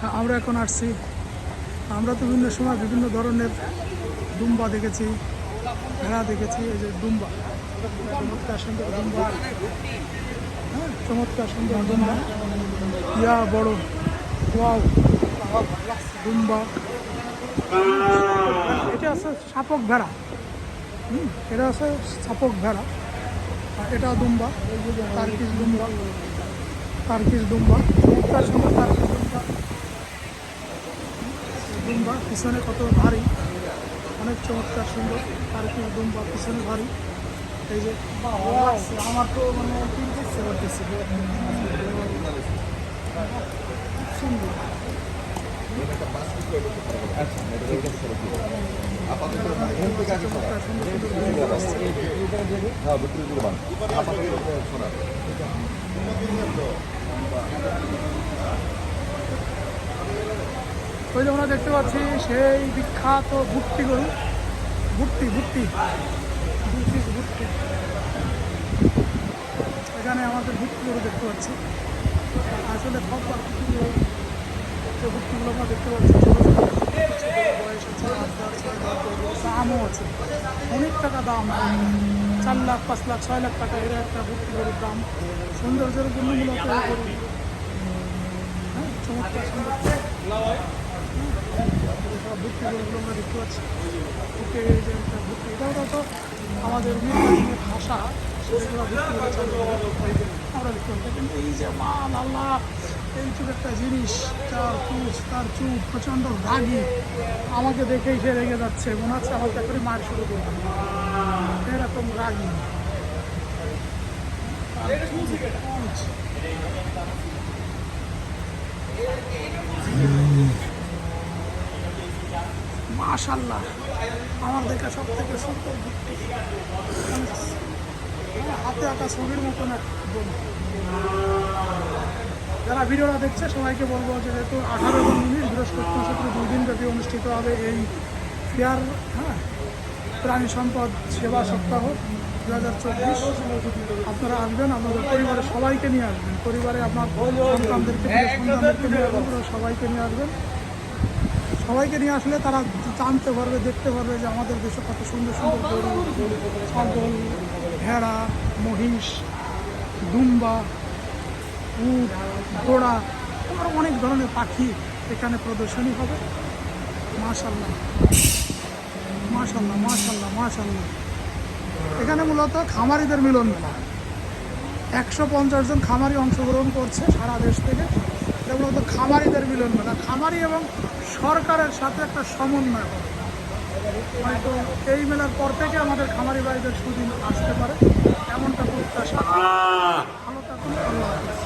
হ্যাঁ, আমরা এখন আসছি। আমরা তো বিভিন্ন সময় বিভিন্ন ধরনের দুম্বা দেখেছি ভেড়া দেখেছি এই যে দুম্বা। চমৎকার সুন্দর দুম্বা। হ্যাঁ চমৎকার সুন্দর দুম্বা। ইয়া বড়। ওয়াও। দুম্বা। এটা আছে সাপক ভেড়া। হুম, এটা আছে সাপক ভেড়া। আর এটা দুম্বা। তার্কিস দুম্বা। তার্কিস দুম্বা। চমৎকার সুন্দর তার্কিস দুম্বা দুম্বা পিছনে কত ভারী, অনেক চমৎকার সুন্দর তার্কিস দুম্বা পিছনে ভারী। এই যে, আমার তো মানে কিনতে ইচ্ছে করতেছে খুব সুন্দর। আপাতত শোনা ওই যে আমরা দেখতে পাচ্ছি সেই বিখ্যাত ভুট্টি গরু। ভুট্টি ভুট্টি। ভুট্টি এখানে আমাদের ভুট্টি গরু দেখতে পাচ্ছি। আসলে সব ভুট্টিগুলো আমরা দেখতে পাচ্ছি। ছোটো ছোটো বয়স আছে দামও আছে। অনেক টাকা দাম, চার লাখ, পাঁচ লাখ, ছয় লাখ টাকা, এর একটা ভুট্টি গরুর দাম। সৌন্দর্যের জন্য মূলত হ্যাঁ চমৎকার সুন্দর সব ভুট্টি গরুগুলো আমরা দেখতে পাচ্ছি ভুট্টি যে একটা ভুট্টি এটাও তো আমাদের ভাষা সেগুলো ভুট্টি গরু আমরা দেখতে পাচ্ছি। কিন্তু এই যে মাল আল্লাহ এই চুপ একটা জিনিস তার তার চুপ প্রচণ্ড রাগি আমাকে দেখেই সে রেগে যাচ্ছে মনে হচ্ছে হালকা করে মার শুরু করবে। এরকম রাগি। তার মাশাল্লাহ আমার দেখা সব থেকে সুন্দর হাতে আঁকা ছবির মতন এক যারা ভিডিওটা দেখছে, সবাইকে বলব যেহেতু আঠারো এবং উনিশ বৃহস্পতি নক্ষত্র দুই দিন ব্যাপী অনুষ্ঠিত হবে এই ফেয়ার হ্যাঁ প্রাণী সম্পদ সেবা সপ্তাহ দু হাজার চব্বিশ। আপনারা আসবেন আপনাদের পরিবারের সবাইকে নিয়ে আসবেন। পরিবারে আপনার সন্তানদেরকে সন্তানদেরকে নিয়ে আসবেন সবাইকে নিয়ে আসবেন। সবাইকে নিয়ে আসলে তারা জানতে পারবে, দেখতে পারবে যে আমাদের দেশে কত সুন্দর সুন্দর গরু, ছাগল, ভেড়া, মহিষ, দুম্বা, উট, ঘোড়া আরও অনেক ধরনের পাখি এখানে প্রদর্শনী হবে। মাশাল্লাহ মাশাল্লাহ মাশাল্লাহ মাশাল্লাহ এখানে মূলত খামারিদের মিলন মেলা। একশো পঞ্চাশ জন খামারি অংশগ্রহণ করছে সারা দেশ থেকে। যেমন তো খামারিদের মিলন মেলা। খামারি এবং সরকারের সাথে একটা সমন্বয় হবে। হয়তো এই মেলার পর থেকে আমাদের খামারি ভাইদের সুদিন আসতে পারে। এমনটা প্রত্যাশা। ভালো থাকুন আল্লাহ